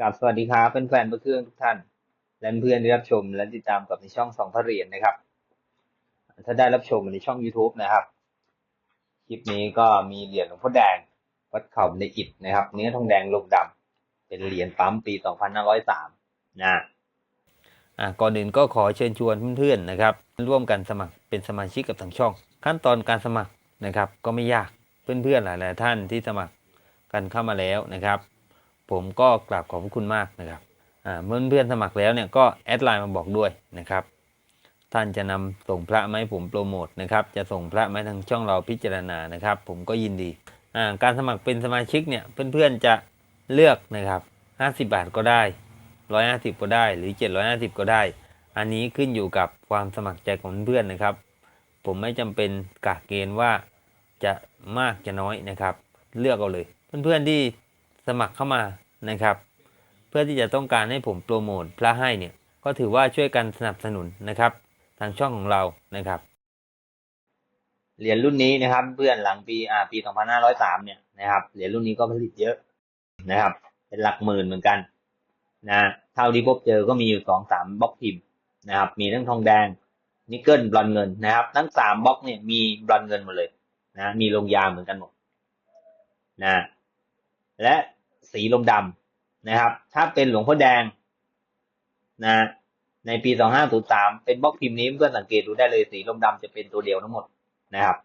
กับสวัสดีครับแฟนๆเพื่อเครื่องทุกท่าน และเพื่อนที่รับชมและติดตามกับในช่องสองพระเหรียญนะครับ ถ้าได้รับชมในช่อง YouTube นะครับ คลิปนี้ก็มีเหรียญหลวงพ่อแดง วัดเขาในอิฐนะครับ เนื้อทองแดงลงดำเป็นเหรียญปั๊มปี 2503นะอ่าก่อนอื่นก็ขอเชิญชวนเพื่อนๆนะครับ ร่วมกันสมัครเป็นสมาชิกกับทางช่อง ขั้นตอนการสมัครนะครับ ก็ไม่ยากเพื่อนๆหลายๆท่านที่สมัครกันเข้ามาแล้วนะครับ ผมก็กราบขอบพระคุณมากนะครับเมื่อเพื่อนสมัครแล้วเนี่ยก็แอดไลน์มาบอกด้วยนะครับ ท่านจะนำส่งพระมาให้ผมโปรโมทนะครับ จะส่งพระมาให้ทางช่องเราพิจารณานะครับ ผมก็ยินดี การสมัครเป็นสมาชิกเนี่ยเพื่อนๆจะเลือกนะครับ 50 บาทก็ได้ 150 ก็ได้หรือ 750 ก็ได้ อันนี้ขึ้นอยู่กับความสมัครใจของเพื่อนนะครับ ผมไม่จำเป็นกะเกณฑ์ว่าจะมากจะน้อยนะครับ เลือกเอาเลย เพื่อนๆที่ สมัครเข้ามานะครับ เพื่อที่จะต้องการให้ผมโปรโมทพระให้เนี่ยก็ถือว่าช่วยกันสนับสนุนนะครับ ทางช่องของเรานะครับเหรียญรุ่นนี้นะครับ เพื่อนหลังปีอ่าปี 2503 เนี่ยนะครับเหรียญรุ่นนี้ก็ผลิตเยอะนะครับ เป็นหลักหมื่นเหมือนกันนะเท่าที่พบเจอก็มีอยู่สองสามบล็อกพิมพ์นะครับ มีทั้งทองแดงนิกเกิลบลอนเงินนะครับ ทั้งสามบล็อกเนี่ยมีบลอนเงินหมดเลยนะมีลงยาเหมือนกันหมดนะและ สีลมดำนะครับ ถ้าเป็นหลวงพ่อแดงนะในปี 2503 เป็นบล็อกพิมพ์นี้เพื่อนสังเกตดูได้เลยสีลมดำจะเป็นตัวเดียวทั้งหมดนะครับ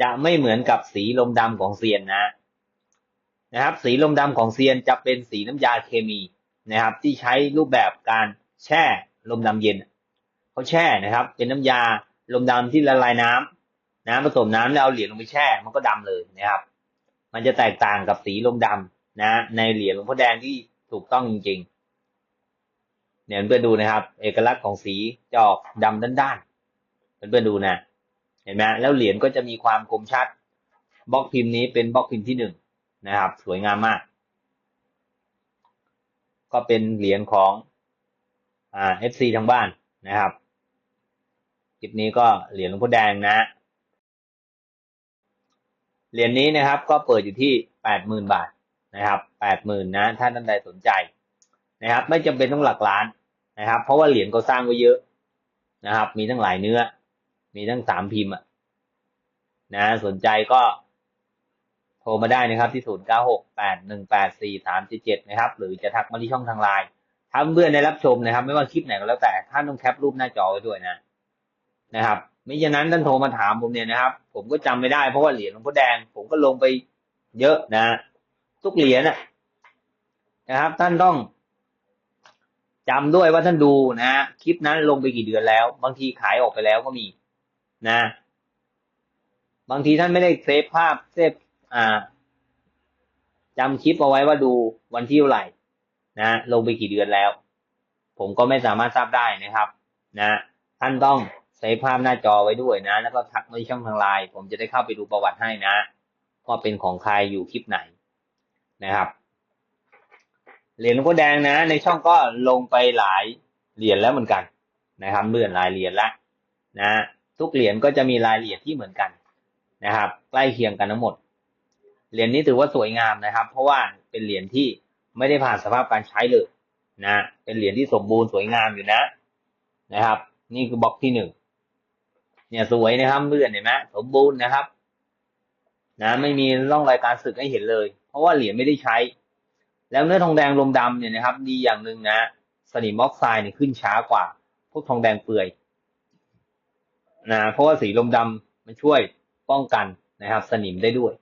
จะไม่เหมือนกับสีลมดำของเซียนนะนะครับ สีลมดำของเซียนจะเป็นสีน้ำยาเคมีนะครับ ที่ใช้รูปแบบการแช่ลมดำเย็นเขาแช่นะครับ เป็นน้ำยาลมดำที่ละลายน้ำน้ำผสมน้ำแล้วเอาเหรียญลงไปแช่ มันก็ดำเลยนะครับ มันจะแตกต่างกับสีลมดำ นะในเหรียญหลวงพ่อแดงที่ถูกต้องจริงๆ เนี่ยเพื่อนดูนะครับ เอกลักษณ์ของสีจะออกดำด้านๆเพื่อนๆดูนะเห็นไหมแล้วเหรียญก็จะมีความคมชัดบล็อกพิมพ์นี้เป็นบล็อกพิมพ์ที่หนึ่งนะครับ สวยงามมาก ก็เป็นเหรียญของอ่า FC ทางบ้านนะครับคลิปนี้ก็เหรียญหลวงพ่อแดงนะเหรียญนี้นะครับ ก็เปิดอยู่ที่แปดหมื่นบาท นะครับแปดหมื่นนะถ้าท่านใดสนใจนะครับ ไม่จำเป็นต้องหลักล้านนะครับ เพราะว่าเหรียญก็สร้างไว้เยอะนะครับ มีทั้งหลายเนื้อ มีทั้งสามพิมพ์อะนะสนใจก็โทรมาได้นะครับที่ศูนย์เก้าหกแปดหนึ่งแปดสี่สามเจ็ดเจ็ดนะครับ หรือจะทักมาที่ช่องทางไลน์ถ้าเพื่อนได้รับชมนะครับ ไม่ว่าคลิปไหนก็แล้วแต่ท่านต้องแคปรูปหน้าจอไว้ด้วยนะ นะครับ ไม่ฉะนั้นท่านโทรมาถามผมเนี่ยนะครับ ผมก็จำไม่ได้เพราะว่าเหรียญหลวงพ่อแดง ผมก็ลงไปเยอะนะ ทุกเหรียญนะนะครับ ท่านต้องจำด้วยว่าท่านดูนะคลิปนั้นลงไปกี่เดือนแล้ว บางทีขายออกไปแล้วก็มีนะ บางทีท่านไม่ได้เซฟภาพเซฟอ่าจำคลิปเอาไว้ว่าดูวันที่เท่าไหร่นะลงไปกี่เดือนแล้ว ผมก็ไม่สามารถทราบได้นะครับ นะ ท่านต้องเซฟภาพหน้าจอไว้ด้วยนะ แล้วก็ทักมาที่ช่องทางไลน์ผมจะได้เข้าไปดูประวัติให้นะว่าเป็นของใครอยู่คลิปไหน นะครับ เหรียญหลวงพ่อแดงนะ ในช่องก็ลงไปหลายเหรียญแล้วเหมือนกันนะครับเลื่อนรายเหรียญละนะทุกเหรียญก็จะมีรายละเอียดที่เหมือนกันนะครับ ใกล้เคียงกันทั้งหมด เหรียญนี้ถือว่าสวยงามนะครับ เพราะว่าเป็นเหรียญที่ไม่ได้ผ่านสภาพการใช้เลยนะเป็นเหรียญที่สมบูรณ์สวยงามอยู่นะนะครับ นี่คือบล็อกที่หนึ่งเนี่ยสวยนะครับเลื่อนเห็นไหมสมบูรณ์นะครับ นะ ไม่มีร่องรอยการสึกให้เห็นเลย เพราะว่าเหรียญไม่ได้ใช้ แล้วเนื้อทองแดงลมดำเนี่ยนะครับ ดีอย่างหนึ่งนะ สนิมออกไซด์เนี่ยขึ้นช้ากว่า พวกทองแดงเปื่อยนะเพราะว่าสีลมดำมันช่วยป้องกันนะครับ สนิมได้ด้วย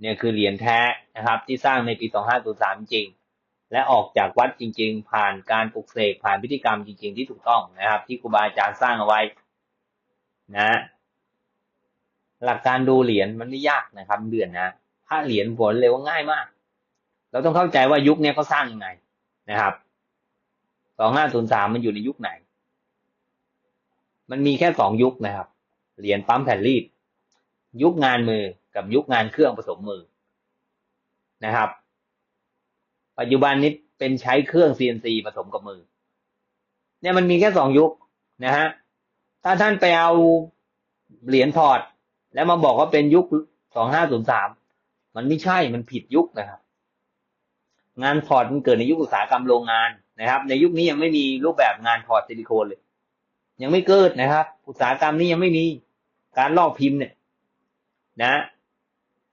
เนี่ยคือเหรียญแท้นะครับ ที่สร้างในปี2503จริง และออกจากวัดจริง ๆ ผ่านการปลุกเสกผ่านพิธีกรรมจริง ๆ ที่ถูกต้องนะครับ ที่ครูบาอาจารย์สร้างเอาไว้ นะ หลักการดูเหรียญมันไม่ยากนะครับเดือนนะถ้าเหรียญผลเลยว่าง่ายมาก เราต้องเข้าใจว่ายุคนี้เขาสร้างยังไงนะครับ2503มันอยู่ในยุคไหน มันมีแค่สองยุคนะครับ เหรียญปั๊มแผ่นรีด ยุคงานมือกับยุคงานเครื่องผสมมือนะครับ ปัจจุบันนี้เป็นใช้เครื่อง CNC ผสมกับมือ เนี่ยมันมีแค่สองยุคนะฮะ ถ้าท่านไปเอาเหรียญถอด แล้วมาบอกว่าเป็นยุค2503มันไม่ใช่มันผิดยุคนะครับ งานถอดมันเกิดในยุคอุตสาหกรรมโรงงานนะครับ ในยุคนี้ยังไม่มีรูปแบบงานถอดซิลิโคนเลย ยังไม่เกิดนะครับ อุตสาหกรรมนี้ยังไม่มีการลอกพิมพ์เนี่ย นะ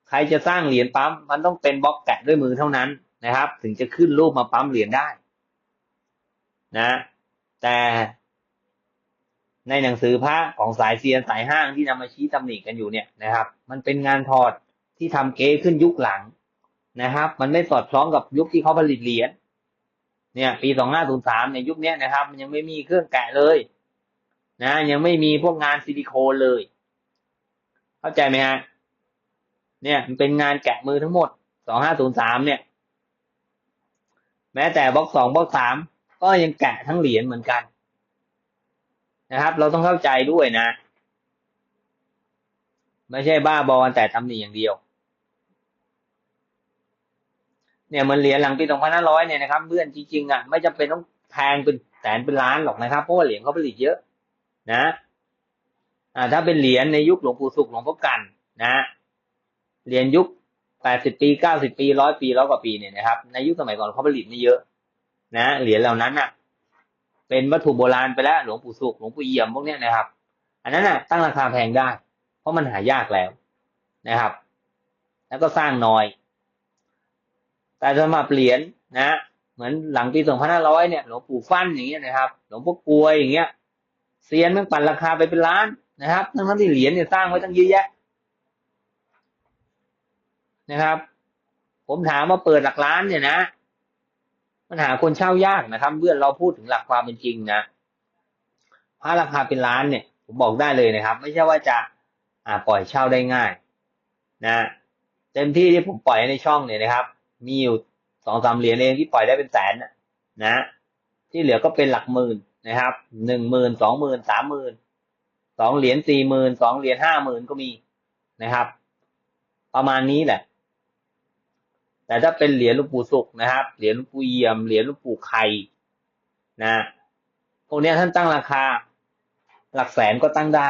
ใครจะสร้างเหรียญปั๊ม มันต้องเป็นบล็อกแกะด้วยมือเท่านั้นนะครับ ถึงจะขึ้นรูปมาปั๊มเหรียญได้ นะ แต่ ในหนังสือพระของสายเซียนสายห้างที่นำมาชี้ตำหนิกันอยู่เนี่ยนะครับ มันเป็นงานถอดที่ทำเก๊ขึ้นยุคหลังนะครับ มันไม่สอดคล้องกับยุคที่เขาผลิตเหรียญเนี่ยปีสองห้าศูนย์สามในยุคนี้นะครับ มันยังไม่มีเครื่องแกะเลยนะยังไม่มีพวกงานซิลิโคนเลย เข้าใจไหมฮะเนี่ยมันเป็นงานแกะมือทั้งหมดสองห้าศูนย์สามเนี่ย แม้แต่บล็อกสองบล็อกสามก็ยังแกะทั้งเหรียญเหมือนกัน นะครับ เราต้องเข้าใจด้วยนะ ไม่ใช่บ้าบอลแต่ตำหนิอย่างเดียว เนี่ยมันเหรียญหลังปีสองพันห้าร้อยเนี่ยนะครับเพื่อนจริงๆอะไม่จำเป็นต้องแพงเป็นแสนเป็นล้านหรอกนะครับเพราะว่าเหรียญเขาผลิตเยอะ นะอ่าถ้าเป็นเหรียญในยุคหลวงปู่สุขหลวงพ่อกันนะเหรียญยุคแปดสิบปีเก้าสิบปีร้อยปีร้อยกว่าปีเนี่ยนะครับ ในยุคสมัยก่อนเขาผลิตไม่เยอะ นะเหรียญเหล่านั้นอะ เป็นวัตถุโบราณไปแล้วหลวงปู่สุขหลวงปู่เอี่ยมพวกเนี้ยนะครับ อันนั้นอะตั้งราคาแพงได้ เพราะมันหายากแล้วนะครับ แล้วก็สร้างน้อย แต่สำหรับเหรียญนะ เหมือนหลังปีสองพันห้าร้อยเนี่ยหลวงปู่ฟั่นอย่างเงี้ยนะครับ หลวงพ่อกลวยอย่างเงี้ยเซียนมันปั่นราคาไปเป็นล้านนะครับทั้งทั้งที่เหรียญเนี่ยสร้างไว้ตั้งเยอะแยะนะครับ ผมถามว่าเปิดหลักล้านเนี่ยนะ มันหาคนเช่ายากนะครับเมื่อเราพูดถึงหลักความเป็นจริงนะพระราคาเป็นล้านเนี่ย ผมบอกได้เลยนะครับ ไม่ใช่ว่าจะอ่าปล่อยเช่าได้ง่าย นะเต็มที่ที่ผมปล่อยในช่องเนี่ยนะครับ มีอยู่สองสามเหรียญเองที่ปล่อยได้เป็นแสนนะที่เหลือก็เป็นหลักหมื่นนะครับหนึ่งหมื่นสองหมื่นสามหมื่นสองเหรียญสี่หมื่นสองเหรียญห้าหมื่นก็มีนะครับ ประมาณนี้แหละ แต่ถ้าเป็นเหรียญหลวงปู่สุขนะครับ เหรียญหลวงปู่เยี่ยม เหรียญหลวงปู่ไข่นะพวกนี้ท่านตั้งราคา หลักแสนก็ตั้งได้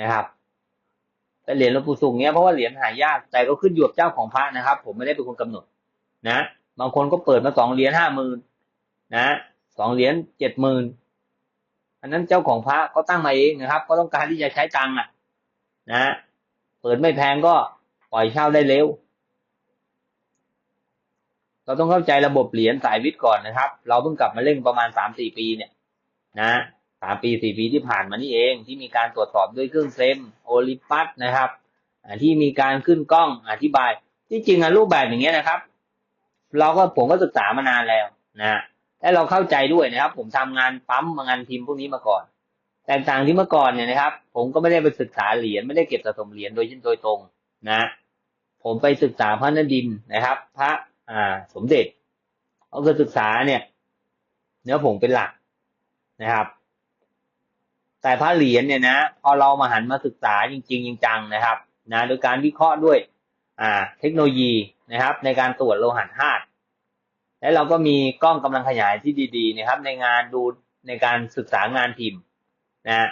นะครับแต่เหรียญหลวงปู่สุขเนี้ยเพราะว่าเหรียญหายากแต่ก็ขึ้นอยู่กับเจ้าของพระนะครับ ผมไม่ได้เป็นคนกำหนด นะ บางคนก็เปิดมาสองเหรียญห้าหมื่นนะสองเหรียญเจ็ดหมื่นอันนั้นเจ้าของพระก็ตั้งมาเองนะครับ ก็ต้องการที่จะใช้ตังค์อะ นะ เปิดไม่แพงก็ปล่อยเช่าได้เร็ว เราต้องเข้าใจระบบเหรียญสายวิทย์ก่อนนะครับ เราเพิ่งกลับมาเล่นประมาณสามสี่ปีเนี่ยนะสามปีสี่ปีที่ผ่านมานี่เองที่มีการตรวจสอบด้วยเครื่องเซมโอลิปัสนะครับที่มีการขึ้นกล้องอธิบาย ที่จริงอะรูปแบบอย่างเงี้ยนะครับ เราก็ผมก็ศึกษามานานแล้วนะและเราเข้าใจด้วยนะครับ ผมทำงานปั๊มงานพิมพ์พวกนี้มาก่อน แตกต่างที่เมื่อก่อนเนี่ยนะครับ ผมก็ไม่ได้ไปศึกษาเหรียญไม่ได้เก็บสะสมเหรียญโดยเชิ้นโดยตรงนะ ผมไปศึกษาพระนดินนะครับ พระ อ่า สมเด็จเอาคือศึกษาเนี่ย เนื้อผงเป็นหลักนะครับ แต่พระเหรียญเนี่ยนะพอเรามาหันมาศึกษาจริงๆจังๆนะครับ นะโดยการวิเคราะห์ด้วย อ่า เทคโนโลยีนะครับ ในการตรวจโลหะธาตุและเราก็มีกล้องกำลังขยายที่ดีๆนะครับ ในงานดูในการศึกษางานพิมพ์นะ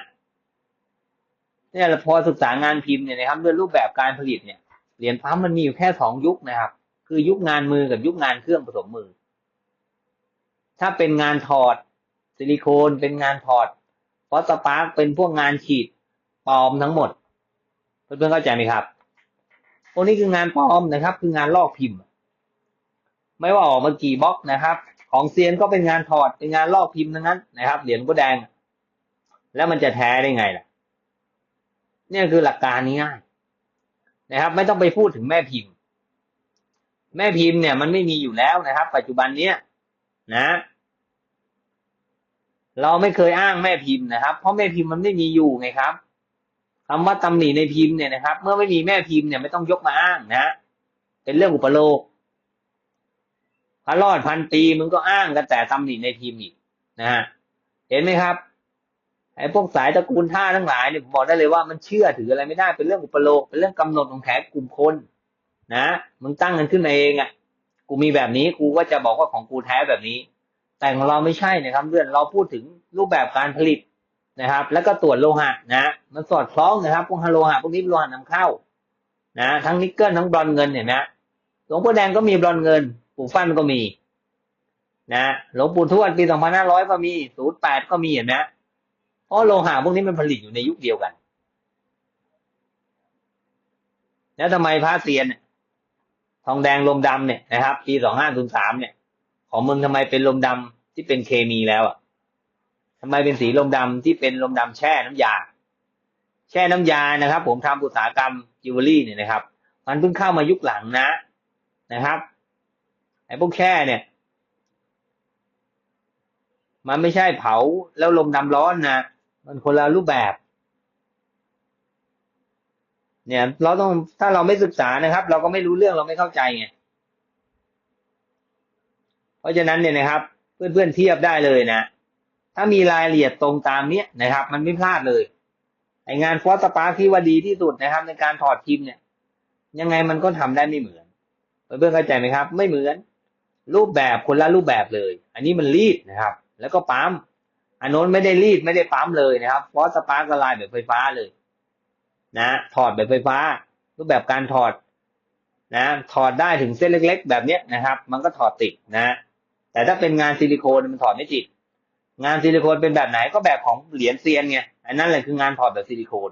เนี่ยพอศึกษางานพิมพ์เนี่ยนะครับด้วยรูปแบบการผลิตเนี่ยเหรียญปั๊มมันมีอยู่แค่สองยุคนะครับ คือยุคงานมือกับยุคงานเครื่องผสมมือ ถ้าเป็นงานถอดซิลิโคนเป็นงานถอดฟอสปาร์กเป็นพวกงานฉีดปลอมทั้งหมด เพื่อนๆเข้าใจไหมครับพวกนี้คืองานปลอมนะครับ คืองานลอกพิมพ์ ไม่ว่าออกมากี่บล็อกนะครับ ของเซียนก็เป็นงานถอดเป็นงานลอกพิมพ์ทั้งนั้นนะครับเหรียญก็แดง แล้วมันจะแท้ได้ไงล่ะ เนี่ยคือหลักการง่ายนะครับ ไม่ต้องไปพูดถึงแม่พิมพ์ แม่พิมพ์เนี่ยมันไม่มีอยู่แล้วนะครับ ปัจจุบันเนี้ยนะ เราไม่เคยอ้างแม่พิมพ์นะครับ เพราะแม่พิมพ์มันไม่มีอยู่ไงครับคำว่าตำหนิในพิมพ์เนี่ยนะครับ เมื่อไม่มีแม่พิมพ์เนี่ยไม่ต้องยกมาอ้างนะเป็นเรื่องอุปโลกพระรอดพันปีมึงก็อ้างกันแต่ตำหนิในพิมพ์อีกนะฮะเห็นไหมครับไอ้พวกสายตระกูลท่าทั้งหลายเนี่ยบอกได้เลยว่ามันเชื่อถืออะไรไม่ได้เป็นเรื่องอุปโลกเป็นเรื่องกำหนดของแขกกลุ่มคน นะมึงตั้งกันขึ้นมาเองอะกูมีแบบนี้กูก็จะบอกว่าของกูแท้แบบนี้ แต่ของเราไม่ใช่นะครับเพื่อนเราพูดถึงรูปแบบการผลิตนะครับ แล้วก็ตรวจโลหะนะมันสอดคล้องนะครับพวกฮาโลหะพวกนี้โลหะนำเข้านะทั้งนิกเกิลทั้งบรอนเงินเนี่ยนะหลวงพ่อแดงก็มีบรอนเงินปู่ฟันก็มีนะหลวงปู่ทวดปีสองพันห้าร้อยก็มีศูนย์แปดก็มีเห็นไหมเพราะโลหะพวกนี้มันผลิตอยู่ในยุคเดียวกัน แล้วทำไมพระเซียนเนี่ย ทองแดงลมดำเนี่ยนะครับ ปีสองห้าศูนย์สามเนี่ย ของมึงทำไมเป็นลมดำที่เป็นเคมีแล้วอะทำไมเป็นสีลมดำที่เป็นลมดำแช่น้ำยา แช่น้ำยานะครับ ผมทำอุตสาหกรรมจิวเวลรี่เนี่ยนะครับ มันเพิ่งเข้ามายุคหลังนะนะครับไอ้พวกแช่เนี่ย มันไม่ใช่เผาแล้วลมดำร้อนนะมันคนละรูปแบบ เนี่ยเราต้องถ้าเราไม่ศึกษานะครับ เราก็ไม่รู้เรื่องเราไม่เข้าใจไงเพราะฉะนั้นเนี่ยนะครับ เพื่อนๆเทียบได้เลยนะ ถ้ามีรายละเอียดตรงตามเนี้ยนะครับ มันไม่พลาดเลยไองานฟอสปาร์ที่ว่าดีที่สุดนะครับ ในการถอดพิมพ์เนี่ย ยังไงมันก็ทำได้ไม่เหมือนเพื่อนๆเข้าใจไหมครับ ไม่เหมือน รูปแบบคนละรูปแบบเลย อันนี้มันรีดนะครับ แล้วก็ปั๊มอันโน้นไม่ได้รีดไม่ได้ปั๊มเลยนะครับฟอสปาร์ก็ลายแบบไฟฟ้าเลย นะถอดแบบไฟฟ้า รูปแบบการถอดนะถอดได้ถึงเส้นเล็ก ๆ แบบเนี้ยนะครับ มันก็ถอดติดนะแต่ถ้าเป็นงานซิลิโคนมันถอดไม่ติด งานซิลิโคนเป็นแบบไหนก็แบบของเหรียญเซียนไงอันนั้นแหละคืองานถอดแบบซิลิโคน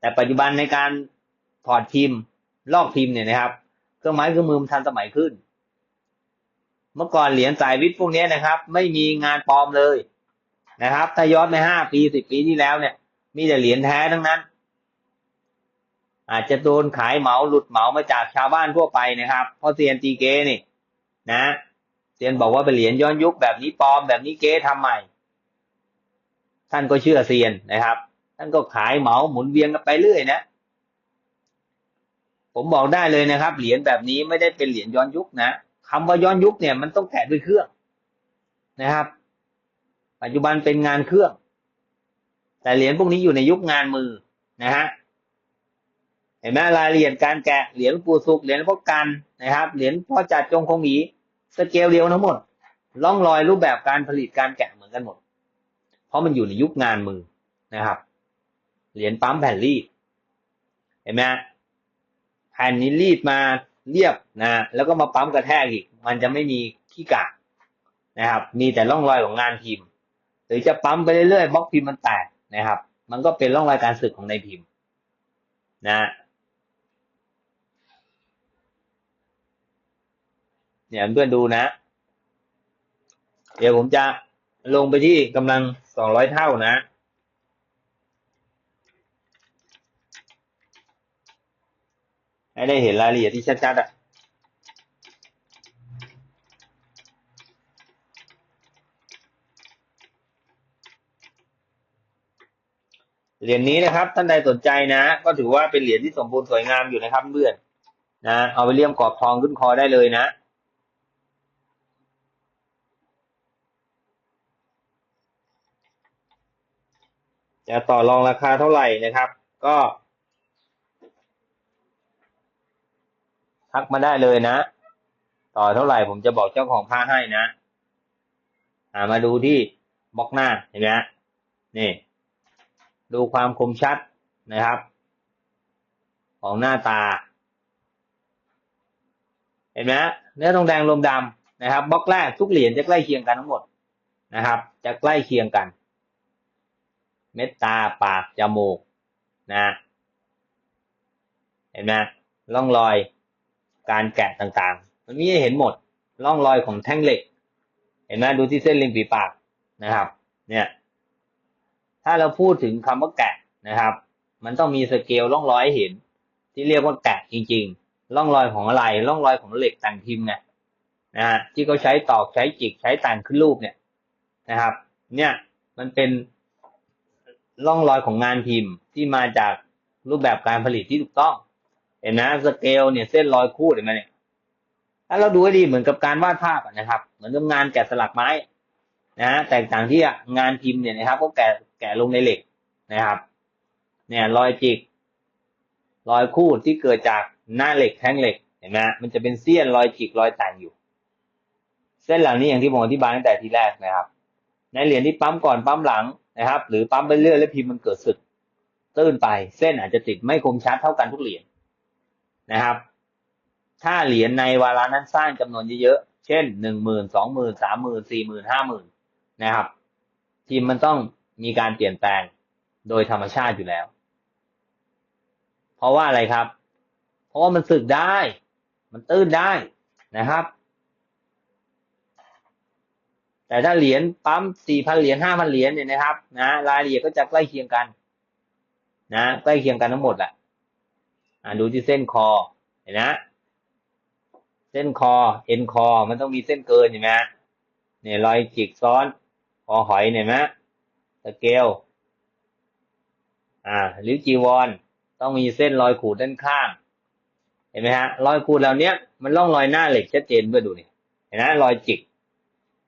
แต่ปัจจุบันในการถอดพิมพ์ ลอกพิมพ์เนี่ยนะครับเครื่องไม้เครื่องมือมันทันสมัยขึ้น เมื่อก่อนเหรียญสายวิทย์พวกนี้นะครับ ไม่มีงานปลอมเลยนะครับ ถ้าย้อนไปห้าปีสิบปีที่แล้วเนี่ย มีแต่เหรียญแท้ทั้งนั้น อาจจะโดนขายเหมาหลุดเหมามาจากชาวบ้านทั่วไปนะครับเพราะเซียนตีเก้นี่ นะเซียนบอกว่าเป็นเหรียญย้อนยุคแบบนี้ปลอมแบบนี้เก้ทำใหม่ ท่านก็เชื่อเซียนนะครับ ท่านก็ขายเหมาหมุนเวียนกันไปเรื่อยนะผมบอกได้เลยนะครับ เหรียญแบบนี้ไม่ได้เป็นเหรียญย้อนยุคนะคำว่าย้อนยุคเนี่ยมันต้องแกะด้วยเครื่องนะครับ ปัจจุบันเป็นงานเครื่อง แต่เหรียญพวกนี้อยู่ในยุคงานมือนะฮะเห็นไหมรายละเอียดการแกะเหรียญปูสุกเหรียญพ่อกันนะครับ เหรียญพ่อจัดจงคงหีสเกลเดียวทั้งหมดล่องรอยรูปแบบการผลิตการแกะเหมือนกันหมด เพราะมันอยู่ในยุคงานมือนะครับ เหรียญปั๊มแผ่นรีดเห็นไหมแผ่นนี้รีดมาเรียบนะ แล้วก็มาปั๊มกระแทกอีก มันจะไม่มีขี้กากนะครับ มีแต่ร่องรอยของงานพิมพ์ หรือจะปั๊มไปเรื่อยๆบล็อกพิมพ์มันแตก นะครับ มันก็เป็นร่องรอยการสึกของในพิมพ์นะเนี่ยเพื่อนดูนะ เดี๋ยวผมจะลงไปที่กำลังสองร้อยเท่านะให้ได้เห็นรายละเอียดที่ชัดๆอะ เหรียญนี้นะครับ ท่านใดสนใจนะ ก็ถือว่าเป็นเหรียญที่สมบูรณ์สวยงามอยู่นะครับเพื่อนนะเอาไปเลี่ยมกรอบทองขึ้นคอได้เลยนะจะต่อรองราคาเท่าไหร่นะครับ ก็ทักมาได้เลยนะ ต่อเท่าไหร่ผมจะบอกเจ้าของผ้าให้นะามาดูที่บล็อกหน้าเห็นไหมนี่ ดูความคมชัดนะครับ ของหน้าตา เห็นไหมเนื้อทองแดงลมดำนะครับบล็อกแรกทุกเหรียญจะใกล้เคียงกันทั้งหมดนะครับ จะใกล้เคียงกัน เม็ดตาปากจมูกนะ เห็นไหมร่องรอยการแกะต่างๆ มันมีให้เห็นหมดร่องรอยของแท่งเหล็ก เห็นไหมดูที่เส้นริมฝีปากนะครับ เนี่ย ถ้าเราพูดถึงคำว่าแกะนะครับ มันต้องมีสเกลร่องรอยให้เห็น ที่เรียกว่าแกะจริง ๆ ร่องรอยของอะไรร่องรอยของเหล็กต่างพิมพ์ไงนะฮะที่เขาใช้ตอกใช้จิกใช้ต่างขึ้นรูปเนี่ยนะครับ เนี่ยมันเป็นร่องรอยของงานพิมพ์ที่มาจากรูปแบบการผลิตที่ถูกต้อง เห็นนะสเกลเนี่ยเส้นรอยคูดเห็นไหมเนี่ยถ้าเราดูให้ดีเหมือนกับการวาดภาพนะครับ เหมือนกับงานแกะสลักไม้นะแตกต่างที่งานพิมพ์เนี่ยนะครับก็แกะ กะลงในเหล็กนะครับ เนี่ยรอยจิก รอยคูดที่เกิดจากหน้าเหล็กแท่งเหล็กเห็นไหมมันจะเป็นเสี้ยนรอยจิกรอยแต่งอยู่ เส้นเหล่านี้อย่างที่ผมอธิบายตั้งแต่ทีแรกนะครับ ในเหรียญที่ปั๊มก่อนปั๊มหลังนะครับ หรือปั๊มไปเรื่อยแล้วพิมพ์มันเกิดสึกตื้นไป เส้นอาจจะติดไม่คมชัดเท่ากันทุกเหรียญนะครับ ถ้าเหรียญในวาระนั้นสร้างจำนวนเยอะๆเช่นหนึ่งหมื่นสองหมื่นสามหมื่นสี่หมื่นห้าหมื่นนะครับทีมมันต้อง มีการเปลี่ยนแปลงโดยธรรมชาติอยู่แล้ว เพราะว่าอะไรครับ เพราะว่ามันสึกได้ มันตื้นได้นะครับ แต่ถ้าเหรียญปั๊มสี่พันเหรียญห้าพันเหรียญเนี่ยนะครับ นะรายละเอียดก็จะใกล้เคียงกัน นะใกล้เคียงกันทั้งหมดแหละอ่าดูที่เส้นคอเห็นนะเส้นคอเอ็นคอ มันต้องมีเส้นเกินเห็นไหมเนี่ยรอยจิกซ้อน คอหอยเห็นไหม สเกลอ่าหรือจีวร ต้องมีเส้นรอยขูดด้านข้าง เห็นไหมฮะรอยขูดเหล่านี้มันร่องรอยหน้าเหล็กชัดเจนด้วยดูนี่เห็นไหมรอยจิก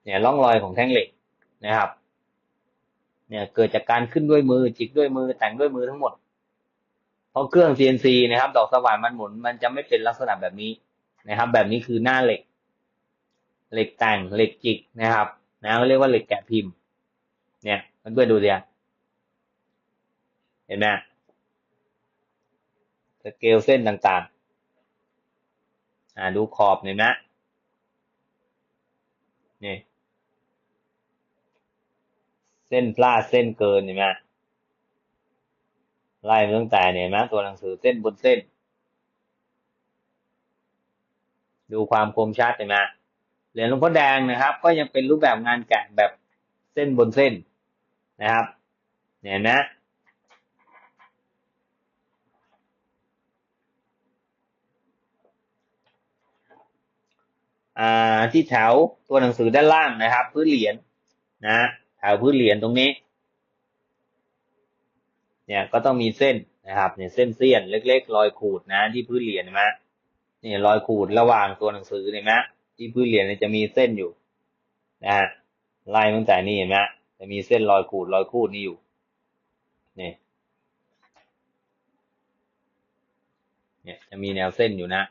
เนี่ยร่องรอยของแท่งเหล็กนะครับ เนี่ยเกิดจากการขึ้นด้วยมือจิกด้วยมือแต่งด้วยมือทั้งหมด เพราะเครื่อง CNC นะครับ ดอกสว่านมันหมุน มันจะไม่เป็นลักษณะแบบนี้นะครับ แบบนี้คือหน้าเหล็ก เหล็กแต่งเหล็กจิกนะครับนะเขาเรียกว่าเหล็กแกะพิมพ์ เนี่ย มันด้วยดูเดียเห็นไหมสเกลเส้นต่างๆ อ่าดูขอบเห็นไหมนี่เส้นพลาดเส้นเกินเห็นไหมไล่ตั้งแต่เนี่ยนะตัวหนังสือเส้นบนเส้น ดูความคมชัดเห็นไหมเหรียญหลวงพ่อแดงนะครับ ก็ยังเป็นรูปแบบงานแกะแบบเส้นบนเส้น นะครับเห็นไหมอ่าที่แถวตัวหนังสือด้านล่างนะครับ พื้นเหรียญนะแถวพื้นเหรียญตรงนี้ เนี่ยก็ต้องมีเส้นนะครับ เนี่ยเส้นเสี้ยนเล็กๆรอยขูดนะ ที่พื้นเหรียญนไหมเนี่ยรอยขูดระหว่างตัวหนังสือเห็นไหมที่พื้นเหรียญจะมีเส้นอยู่นะฮะไล่ตั้งแต่นี่เห็นไหม จะมีเส้นรอยขูดรอยขูดนี่อยู่นี่เนี่ยจะมีแนวเส้นอยู่นะ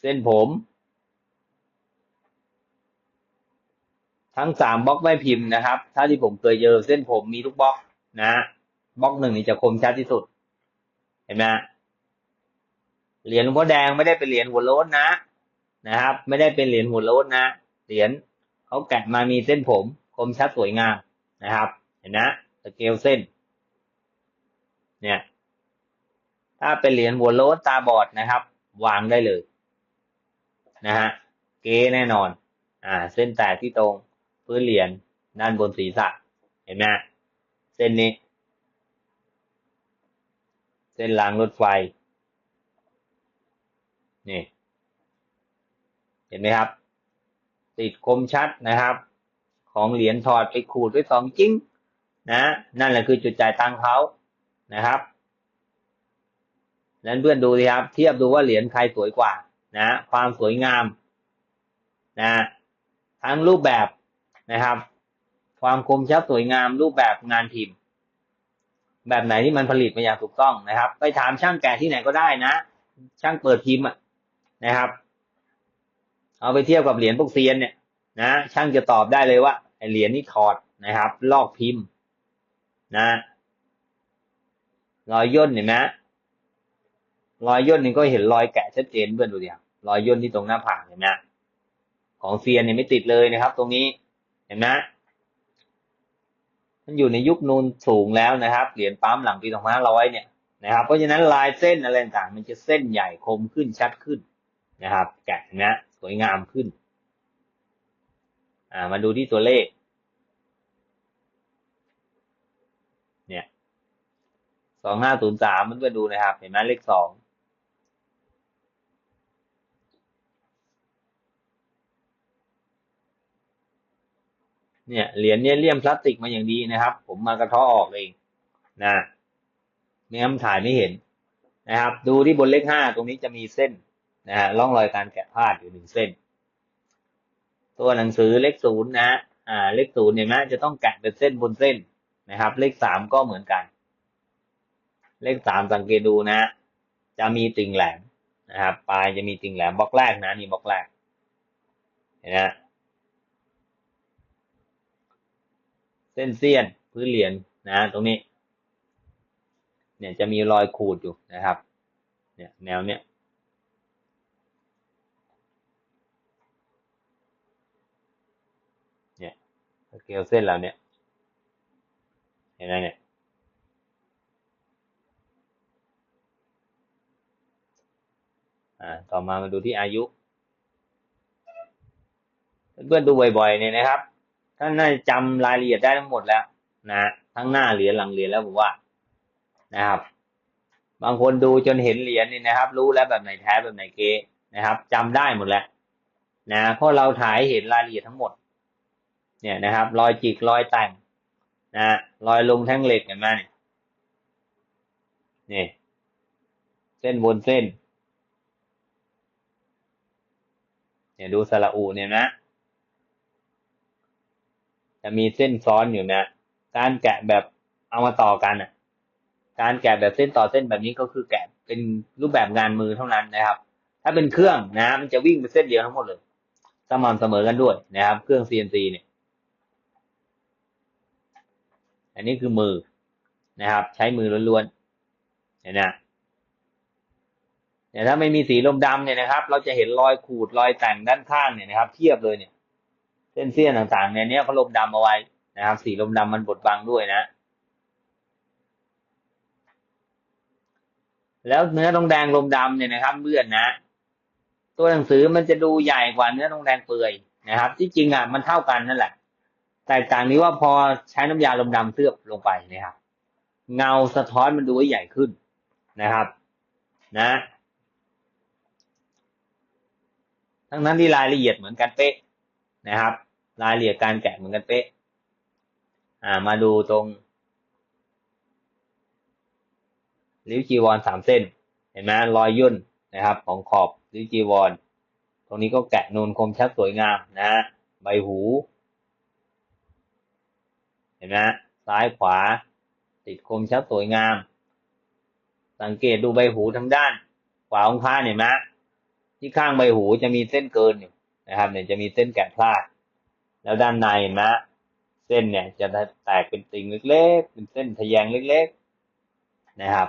เส้นผม ทั้งสามบล็อกแม่พิมพ์นะครับ ถ้าที่ผมเคยเจอเส้นผมมีทุกบล็อกนะบล็อกหนึ่งนี่จะคมชัดที่สุด เห็นไหมเหรียญหลวงพ่อแดงไม่ได้เป็นเหรียญหัวโล้นนะนะครับ ไม่ได้เป็นเหรียญหัวโล้นนะ เหรียญเขาแกะมามีเส้นผมคมชัดสวยงามนะครับ เห็นนะสเกลเส้น เนี่ย ถ้าเป็นเหรียญหัวโลนตาบอดนะครับ วางได้เลยนะฮะเก๋แน่นอน อ่า เส้นแตกที่ตรงพื้นเหรียญด้านบนศีรษะ เห็นไหมเส้นนี้ เส้นรางรถไฟ นี่ เห็นไหมครับ ติดคมชัดนะครับ ของเหรียญถอดไปขูดด้วยสองจิ้งนะนั่นแหละคือจุดจ่ายตังเขานะครับนั้นเพื่อนดูสิครับเทียบดูว่าเหรียญใครสวยกว่านะความสวยงามนะทั้งรูปแบบนะครับ ความคมชัดสวยงามรูปแบบงานพิมพ์ แบบไหนที่มันผลิตมาอย่างถูกต้องนะครับ ไปถามช่างแกะที่ไหนก็ได้นะ ช่างเปิดพิมพ์อะนะครับ เอาไปเทียบกับเหรียญพวกเซียนเนี่ยนะช่างจะตอบได้เลยว่าไอเหรียญนี่ถอดนะครับ ลอกพิมพ์นะรอยย่นเห็นไหมรอยย่นนี่ก็เห็นรอยแกะชัดเจนเพื่อนดูดิครับรอยย่นที่ตรงหน้าผากเห็นไหมของเซียนเนี่ยไม่ติดเลยนะครับ ตรงนี้เห็นไหมมันอยู่ในยุคนูนสูงแล้วนะครับเหรียญปั๊มหลังปีสองพันห้าร้อยเนี่ยนะครับเพราะฉะนั้นลายเส้นอะไรต่างมันจะเส้นใหญ่คมขึ้นชัดขึ้นนะครับแกะนะส วยงามขึ้น อ่า มาดูที่ตัวเลข เนี่ยสองห้าศูนย์สามมันก็ดูนะครับ เห็นไหมเลขสองเนี่ยเหรียญเนี่ยเลี่ยมพลาสติกมาอย่างดีนะครับ ผมมากระเทาะออกเองนะไม่งั้นถ่ายไม่เห็นนะครับ ดูที่บนเลขห้าตรงนี้จะมีเส้น นะฮะร่องรอยการแกะพาดอยู่หนึ่งเส้น ตัวหนังสือเลขศูนย์นะอ่าเลขศูนย์เนี่ยนะจะต้องแกะเป็นเส้นบนเส้นนะครับ เลขสามก็เหมือนกัน เลขสามสังเกตดูนะ จะมีติ่งแหลมนะครับปลายจะมีติ่งแหลมบล็อกแรกนะนี่บล็อกแรกเห็นไหมเส้นเสี้ยนพื้นเหรียญนะตรงนี้ เนี่ยจะมีรอยขูดอยู่นะครับ เนี่ยแนวเนี้ยเนี่ยส เกลเส้นเราเนี่ย เห็นไหมเนี่ย อ่า ต่อมามาดูที่อายุ เพื่อนดูบ่อยๆเนี่ยนะครับ ท่านน่าจะจำรายละเอียดได้ทั้งหมดแล้วนะทั้งหน้าเหรียญหลังเหรียญแล้วผมว่า นะครับ บางคนดูจนเห็นเหรียญนี่นะครับ รู้แล้วแบบไหนแท้แบบไหนเก๊นะครับจำได้หมดแล้วนะเพราะเราถ่ายเห็นรายละเอียดทั้งหมด เนี่ยนะครับ รอยจิกรอยแต่งนะรอยลงแท่งเหล็กเห็นไหมเนี่ยเส้นบนเส้น เนี่ยดูสระอูเนี่ยนะ จะมีเส้นซ้อนอยู่นะ การแกะแบบเอามาต่อกันอะ การแกะแบบเส้นต่อเส้นแบบนี้ก็คือแกะเป็นรูปแบบงานมือเท่านั้นนะครับ ถ้าเป็นเครื่องนะ มันจะวิ่งเป็นเส้นเดียวทั้งหมดเลยสม่ำเสมอกันด้วยนะครับ เครื่อง CNC เนี่ย อันนี้คือมือนะครับ ใช้มือล้วนๆเห็นนะเนี่ยถ้าไม่มีสีลมดำเนี่ยนะครับ เราจะเห็นรอยขูดรอยแต่งด้านข้างเนี่ยนะครับ เทียบเลยเนี่ย เส้นเสี้ยนต่างๆเนี่ยเนี้ยเขาลมดำเอาไว้นะครับ สีลมดำมันบดบังด้วยนะ แล้วเนื้อทองแดงลมดำเนี่ยนะครับเบื่อนนะ ตัวหนังสือมันจะดูใหญ่กว่าเนื้อทองแดงเปื่อยนะครับ ที่จริงอะมันเท่ากันนั่นแหละ แต่ต่างนี้ว่าพอใช้น้ำยาลมดำเคลือบลงไปนะครับเงาสะท้อนมันดูใหญ่ขึ้นนะครับ นะ ทั้งนั้นที่รายละเอียดเหมือนกันเป๊ะนะครับ รายละเอียดการแกะเหมือนกันเป๊ะ อ่า มาดูตรงริ้วจีวรสามเส้น เห็นไหมรอยย่นนะครับ ของขอบริ้วจีวร ตรงนี้ก็แกะนูนคมชัดสวยงามนะฮะใบหู ห็นไหมซ้ายขวา ติดคมชัดสวยงาม สังเกตดูใบหูทั้งด้าน ขวาของผ้าเห็นไหมที่ข้างใบหูจะมีเส้นเกินอยู่นะครับเนี่ยจะมีเส้นแกะพลาด แล้วด้านในเห็นไหมเส้นเนี่ยจะแตกเป็นติ่งเล็กๆ เป็นเส้นทะแยงเล็กๆนะครับ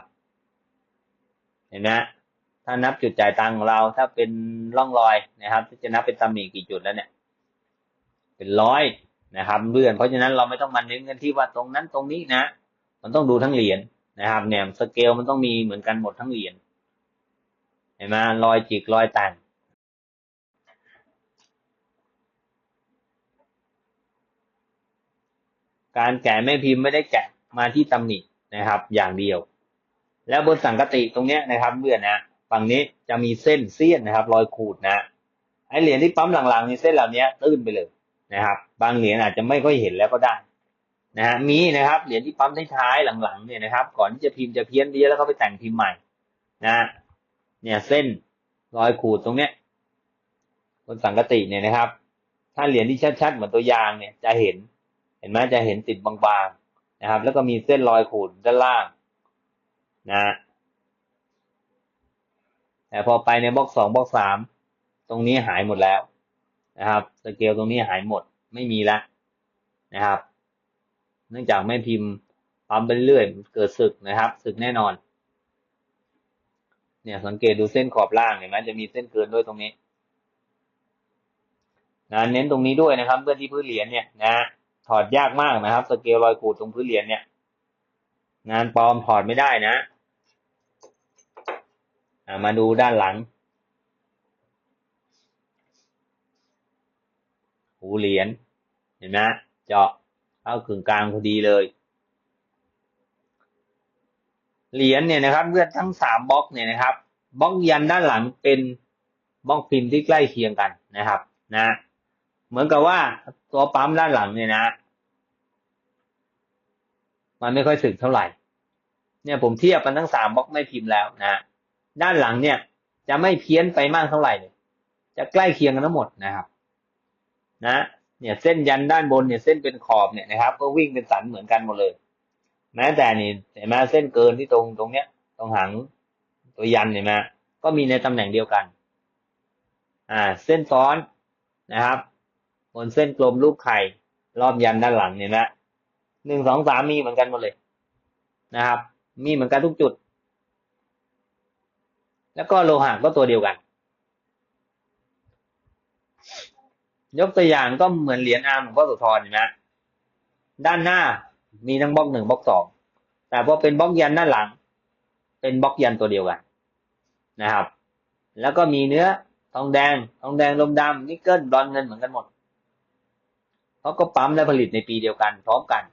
เห็นไหมถ้านับจุดจ่ายตังของเราถ้าเป็นร่องรอยนะครับจะนับเป็นตำหนิกี่จุดแล้วเนี่ย เป็นร้อย นะครับเลื่อนเพราะฉะนั้นเราไม่ต้องมาเน้นกันที่ว่าตรงนั้นตรงนี้นะ มันต้องดูทั้งเหรียญนะครับ เนี่ยสเกลมันต้องมีเหมือนกันหมดทั้งเหรียญเห็นไหมรอยจิกรอยต่งการแกะแม่พิมพ์ไม่ได้แกะมาที่ตำหนินะครับ อย่างเดียว แล้วบนสังกติตรงเนี้ยนะครับเบื่อนะฝั่งนี้จะมีเส้นเสี้ยนนะครับ รอยขูดนะไอเหรียญที่ปั๊มหลังๆนี่เส้นเหล่านี้ตื้นไปเลย นะครับ บางเหรียญอาจจะไม่ค่อยเห็นแล้วก็ได้นะฮะมีนะครับเหรียญที่ปั๊มท้ายๆหลังๆเนี่ยนะครับ ก่อนที่จะพิมพ์จะเพี้ยนเดียแล้วก็ไปแต่งพิมพ์ใหม่นะเนี่ยเส้นรอยขูดตรงเนี้ยบนสังกติเนี่ยนะครับ ถ้าเหรียญที่ชัดๆเหมือนตัวยางเนี่ยจะเห็น เห็นไหมจะเห็นติดบางๆนะครับ แล้วก็มีเส้นรอยขูดด้านล่างนะแต่พอไปในบล็อกสองบล็อกสามตรงนี้หายหมดแล้ว นะครับสเกลตรงนี้หายหมดไม่มีแล้วนะครับ เนื่องจากแม่พิมพ์ปั๊มไปเรื่อยเกิดสึกนะครับสึกแน่นอน เนี่ยสังเกตดูเส้นขอบล่างเห็นไหมจะมีเส้นเกินด้วยตรงนี้นะเน้นตรงนี้ด้วยนะครับเพื่อที่พื้นเหรียญเนี่ยนะถอดยากมากนะครับ สเกลรอยขูดตรงพื้นเหรียญเนี่ย งานปลอมถอดไม่ได้นะมาดูด้านหลัง หูเหรียญเห็นไหมเจาะเข้ากึ่งกลางพอดีเลย เหรียญเนี่ยนะครับเมื่อทั้งสามบล็อกเนี่ยนะครับบล็อกยันด้านหลังเป็นบล็อกพิมพ์ที่ใกล้เคียงกันนะครับ นะ เหมือนกับว่าตัวปั๊มด้านหลังเนี่ยนะ มันไม่ค่อยสึกเท่าไหร่ เนี่ยผมเทียบกันทั้งสามบล็อกไม่พิมพ์แล้วนะด้านหลังเนี่ยจะไม่เพี้ยนไปมากเท่าไหร่เลยจะใกล้เคียงกันทั้งหมดนะครับ นะเนี่ยเส้นยันด้านบนเนี่ยเส้นเป็นขอบเนี่ยนะครับ ก็วิ่งเป็นสันเหมือนกันหมดเลย แม้แต่นี่เห็นไหมเส้นเกินที่ตรงตรงเนี้ย ตรงหางตัวยันเห็นไหมก็มีในตำแหน่งเดียวกัน อ่า เส้นซ้อนนะครับ บนเส้นกลมรูปไข่รอบยันด้านหลังเนี่ยนะหนึ่งสองสามมีเหมือนกันหมดเลยนะครับ มีเหมือนกันทุกจุด แล้วก็โลหะก็ตัวเดียวกัน ยกตัวอย่างก็เหมือนเหรียญอาร์มหลวงพ่อสุธรเห็นไหมด้านหน้ามีทั้งบล็อกหนึ่งบล็อกสองแต่พอเป็นบล็อกยันด้านหลัง เป็นบล็อกยันตัวเดียวกันนะครับ แล้วก็มีเนื้อทองแดง ทองแดงลมดำนิกเกิลบรอนเงินเหมือนกันหมดเขาก็ปั๊มและผลิตในปีเดียวกัน พร้อมกัน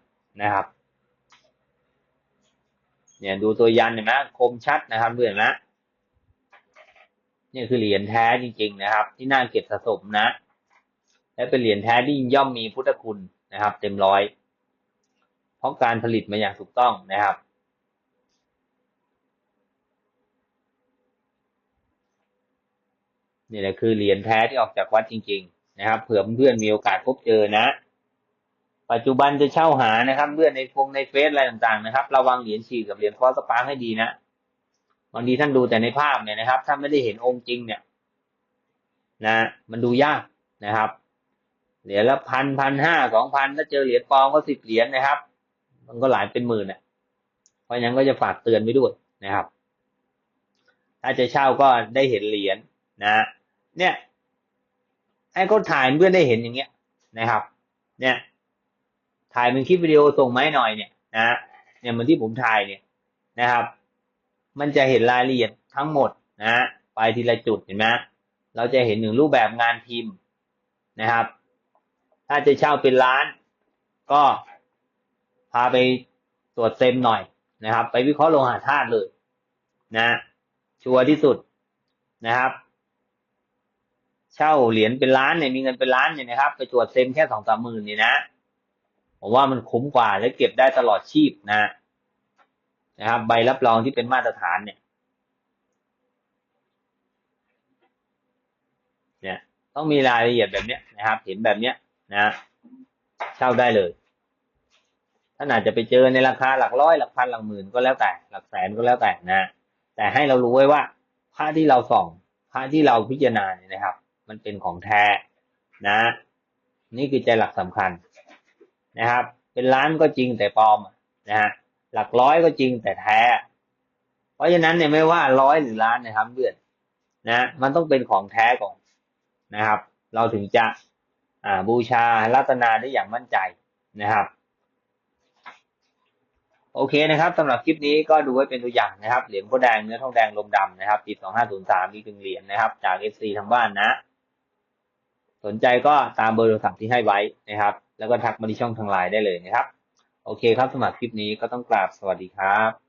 นะครับ เนี่ยดูตัวยันเห็นไหมคมชัดนะครับเห็นไหมนี่คือเหรียญแท้จริง ๆ นะครับ ที่น่าเก็บสะสมนะ และเป็นเหรียญแท้ที่ย่อมมีพุทธคุณนะครับ เต็มร้อย เพราะการผลิตมาอย่างถูกต้องนะครับ นี่แหละคือเหรียญแท้ที่ออกจากวัดจริง ๆ นะครับ เผื่อเพื่อนมีโอกาสพบเจอนะ ปัจจุบันจะเช่าหานะครับเพื่อนในฟงในเฟซอะไรต่างๆนะครับ ระวังเหรียญฉีกกับเหรียญฟอสปาร์ให้ดีนะบางทีท่านดูแต่ในภาพเนี่ยนะครับ ถ้าไม่ได้เห็นองค์จริงเนี่ย นะ มันดูยากนะครับ เหรียญละพันพันห้าสองพันถ้าเจอเหรียญปลอมก็สิบเหรียญนะครับ มันก็หลายเป็นหมื่นอะ เพราะฉะนั้นก็จะฝากเตือนไว้ด้วยนะครับ ถ้าจะเช่าก็ได้เห็นเหรียญนะเนี่ยให้เขาถ่ายเพื่อนได้เห็นอย่างเงี้ยนะครับ เนี่ย ถ่ายเป็นคลิปวิดีโอส่งมาห้หน่อยเนี่ยนะเนี่ยเหมือนที่ผมถ่ายเนี่ยนะครับ มันจะเห็นรายละเอียดทั้งหมดนะไปทีละจุดเห็นไหมเราจะเห็นหนึ่งรูปแบบงานพิมพ์นะครับ ถ้าจะเช่าเป็นร้าน ก็พาไปตรวจเซมหน่อยนะครับ ไปวิเคราะห์โลหะธาตุเลย นะ ชัวร์ที่สุดนะครับ เช่าเหรียญเป็นล้านเนี่ยมีเงินเป็นล้านเนี่ยนะครับ ไปตรวจเซมแค่สองสามหมื่นนี่นะผมว่ามันคุ้มกว่าและเก็บได้ตลอดชีพนะ นะครับ ใบรับรองที่เป็นมาตรฐานเนี่ย เนี่ย ต้องมีรายละเอียดแบบเนี้ยนะครับ เห็นแบบเนี้ย นะเช่าได้เลยท่านอาจจะไปเจอในราคาหลักร้อยหลักพันหลักหมื่นก็แล้วแต่ หลักแสนก็แล้วแต่นะ แต่ให้เรารู้ไว้ว่าผ้าที่เราส่องผ้าที่เราพิจารณาเนี่ยนะครับ มันเป็นของแท้นะ นี่คือใจหลักสำคัญนะครับ เป็นล้านก็จริงแต่ปลอมนะฮะหลักร้อยก็จริงแต่แท้ เพราะฉะนั้นเนี่ยไม่ว่าร้อยหรือล้านนะครับเพื่อนนะ มันต้องเป็นของแท้ก่อนนะครับ เราถึงจะ บูชารัตนาได้อย่างมั่นใจนะครับ โอเคนะครับสำหรับคลิปนี้ก็ดูไว้เป็นตัวอย่างนะครับ เหรียญโพแดงเนื้อทองแดงลมดำนะครับปีสองห้าศูนย์สามมีถึงเหรียญนะครับ จากเอฟซีทางบ้านนะ สนใจก็ตามเบอร์โทรศัพท์ที่ให้ไว้นะครับ แล้วก็ทักมาที่ช่องทางไลน์ได้เลยนะครับ โอเคครับสำหรับคลิปนี้ก็ต้องกราบสวัสดีครับ